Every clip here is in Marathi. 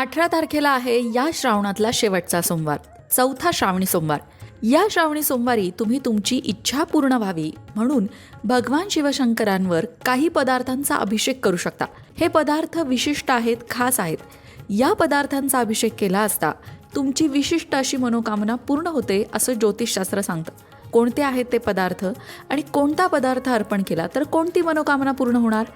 अठरा तारखेला आहे या श्रावणातला शेवटचा सोमवार चौथा श्रावणी सोमवार. या श्रावणी सोमवारी तुम्ही तुमची इच्छा पूर्ण व्हावी म्हणून भगवान शिवशंकरांवर काही पदार्थांचा अभिषेक करू शकता. हे पदार्थ विशिष्ट आहेत खास आहेत. या पदार्थांचा अभिषेक केला असता तुमची विशिष्ट अशी मनोकामना पूर्ण होते असं ज्योतिषशास्त्र सांगतं. कोणते आहेत ते पदार्थ आणि कोणता पदार्थ अर्पण केला तर कोणती मनोकामना पूर्ण होणार?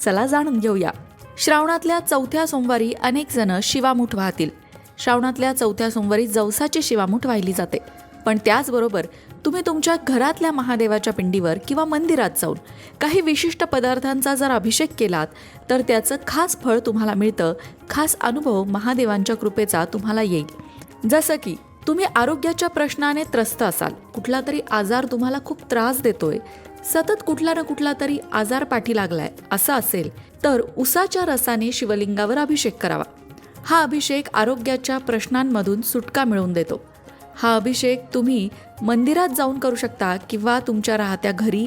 चला जाणून घेऊया. श्रावणातल्या चौथ्या सोमवारी अनेक जण शिवामूठ वाहतील. श्रावणातल्या चौथ्या सोमवारी जवसाची शिवामूठ वाहिली जाते. पण त्याचबरोबर तुम्ही तुमच्या घरातल्या महादेवाच्या पिंडीवर किंवा मंदिरात जाऊन काही विशिष्ट पदार्थांचा जर अभिषेक केलात तर त्याचं खास फळ तुम्हाला मिळतं खास अनुभव महादेवांच्या कृपेचा तुम्हाला येईल. जसं की तुम्ही आरोग्याच्या प्रश्नाने त्रस्त असाल. कुठला तरी आजार तुम्हाला खूप त्रास देतोय सतत कुठला ना कुठला तरी आजार पाठी लागलाय असं असेल तर उसाच्या रसाने शिवलिंगावर अभिषेक करावा. हा अभिषेक आरोग्याच्या प्रश्नांमधून सुटका मिळवून देतो. हा अभिषेक तुम्ही मंदिरात जाऊन करू शकता किंवा तुमच्या राहत्या घरी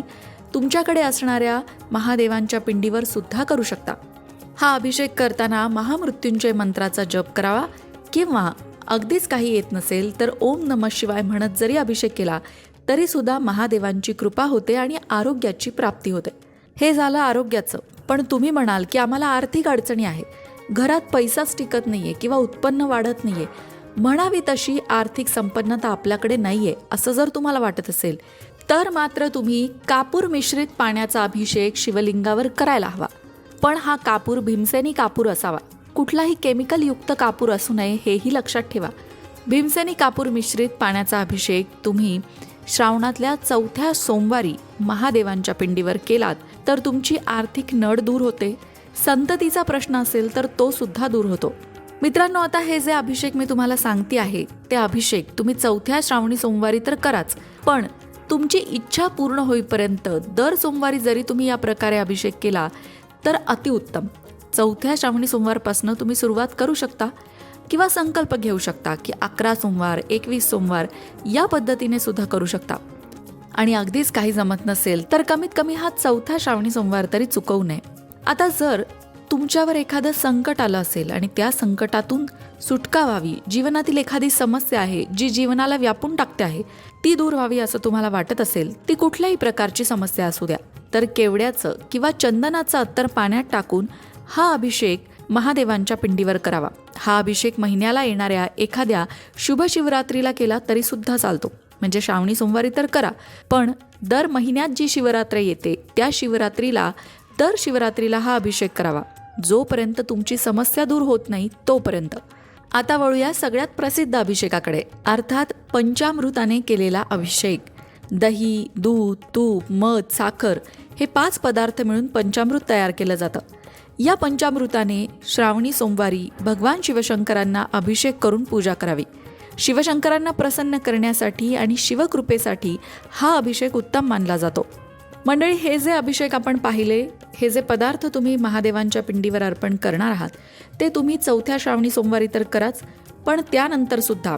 तुमच्याकडे असणाऱ्या महादेवांच्या पिंडीवर सुद्धा करू शकता. हा अभिषेक करताना महामृत्युंजय मंत्राचा जप करावा किंवा अगदीच काही येत नसेल तर ओम नम शिवाय म्हणत जरी अभिषेक केला तरीसुद्धा महादेवांची कृपा होते आणि आरोग्याची प्राप्ती होते. हे झालं आरोग्याचं. पण तुम्ही म्हणाल की आम्हाला आर्थिक अडचणी आहेत. घरात पैसाच टिकत नाहीये किंवा उत्पन्न वाढत नाहीये. म्हणावी तशी आर्थिक संपन्नता आपल्याकडे नाहीये असं जर तुम्हाला वाटत असेल तर मात्र तुम्ही कापूर मिश्रित पाण्याचा अभिषेक शिवलिंगावर करायला हवा. पण हा कापूर भीमसेनी कापूर असावा. कुठलाही केमिकल युक्त कापूर असू नये हेही लक्षात ठेवा. भीमसेनी कापूर मिश्रित पाण्याचा अभिषेक तुम्ही श्रावणातल्या चौथ्या सोमवारी महादेवांच्या पिंडीवर केलात तर तुमची आर्थिक नड दूर होते. संततीचा प्रश्न असेल तर तो सुद्धा दूर होतो. मित्रांनो आता हे जे अभिषेक मी तुम्हाला सांगते आहे ते अभिषेक तुम्ही चौथ्या श्रावणी सोमवारी तर कराच पण तुमची इच्छा पूर्ण होईपर्यंत दर सोमवारी जरी तुम्ही या प्रकारे अभिषेक केला तर अतिउत्तम. चौथ्या श्रावणी सोमवारपासून तुम्ही सुरुवात करू शकता. किंवा संकल्प घेऊ शकता की अकरा सोमवार एकवीस सोमवार या पद्धतीने सुद्धा करू शकता. आणि अगदीच काही जमत नसेल तर कमीत कमी हा चौथा श्रावणी सोमवार तरी चुकवू नये. आता जर तुमच्यावर एखादं संकट आलं असेल आणि त्या संकटातून सुटका व्हावी जीवनातील एखादी समस्या आहे जी जीवनाला व्यापून टाकते आहे ती दूर व्हावी असं तुम्हाला वाटत असेल ती कुठल्याही प्रकारची समस्या असू द्या. तर केवड्याचं किंवा चंदनाचं अत्तर पाण्यात टाकून हा अभिषेक महादेवांच्या पिंडीवर करावा. हा अभिषेक महिन्याला येणाऱ्या एखाद्या शुभ शिवरात्रीला केला तरी सुद्धा चालतो. म्हणजे श्रावणी सोमवारी तर करा. पण दर महिन्यात जी शिवरात्र येते त्या शिवरात्रीला दर शिवरात्रीला हा अभिषेक करावा. जोपर्यंत तुमची समस्या दूर होत नाही तोपर्यंत. आता वळूया सगळ्यात प्रसिद्ध अभिषेकाकडे. अर्थात पंचामृताने केलेला अभिषेक. दही दूध तूप मध साखर हे पाच पदार्थ मिळून पंचामृत तयार केलं जातं. या पंचामृताने श्रावणी सोमवारी भगवान शिवशंकरांना अभिषेक करून पूजा करावी. शिवशंकरांना प्रसन्न करण्यासाठी आणि शिवकृपेसाठी हा अभिषेक उत्तम मानला जातो. मंडळी हे जे अभिषेक आपण पाहिले हे जे पदार्थ तुम्ही महादेवांच्या पिंडीवर अर्पण करणार आहात ते तुम्ही चौथ्या श्रावणी सोमवारी तर कराच पण त्यानंतर सुद्धा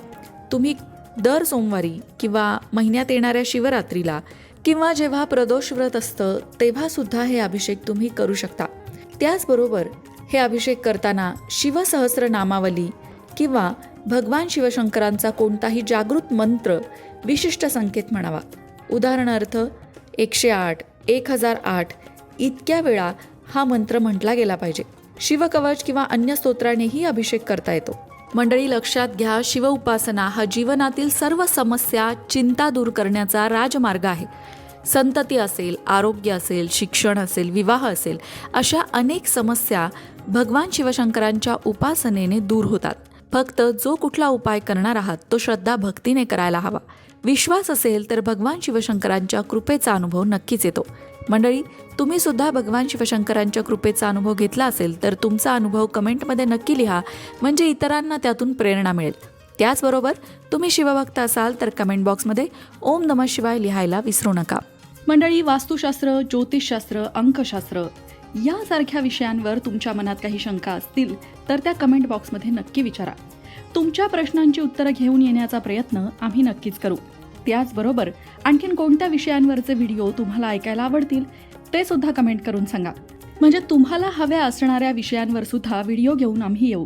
तुम्ही दर सोमवारी किंवा महिन्यात येणाऱ्या शिवरात्रीला किंवा जेव्हा प्रदोष व्रत असतं तेव्हा सुद्धा हे अभिषेक तुम्ही करू शकता. त्याचबरोबर हे अभिषेक करताना शिवसहस्र नामावली किंवा भगवान शिवशंकरांचा कोणताही जागृत मंत्र विशिष्ट संकेत म्हणावा. उदाहरणार्थ एकशे आठ एक हजार आठ इतक्या वेळा हा मंत्र म्हटला गेला पाहिजे. शिवकवच किंवा अन्य स्तोत्रानेही अभिषेक करता येतो. मंडळी लक्षात घ्या शिव उपासना हा जीवनातील सर्व समस्या चिंता दूर करण्याचा राजमार्ग आहे. संतती असेल आरोग्य असेल शिक्षण असेल विवाह असेल अशा अनेक समस्या भगवान शिवशंकरांच्या उपासनेने दूर होतात. फक्त जो कुठला उपाय करणार आहात तो श्रद्धा भक्तीने करायला हवा. विश्वास असेल तर भगवान शिवशंकरांच्या कृपेचा अनुभव नक्कीच येतो. मंडळी तुम्ही सुद्धा भगवान शिवशंकरांच्या कृपेचा अनुभव घेतला असेल तर तुमचा अनुभव कमेंटमध्ये नक्की लिहा. म्हणजे इतरांना त्यातून प्रेरणा मिळेल. त्याचबरोबर तुम्ही शिवभक्त असाल तर कमेंट बॉक्समध्ये ओम नम शिवाय लिहायला विसरू नका. मंडळी वास्तुशास्त्र ज्योतिषशास्त्र अंकशास्त्र यासारख्या विषयांवर तुमच्या मनात काही शंका असतील तर त्या कमेंट बॉक्समध्ये नक्की विचारा. तुमच्या प्रश्नांची उत्तरं घेऊन येण्याचा प्रयत्न आम्ही नक्कीच करू. त्याचबरोबर आणखीन कोणत्या विषयांवरचे व्हिडिओ तुम्हाला ऐकायला आवडतील ते सुद्धा कमेंट करून सांगा. म्हणजे तुम्हाला हव्या असणाऱ्या विषयांवर सुद्धा व्हिडिओ घेऊन आम्ही येऊ.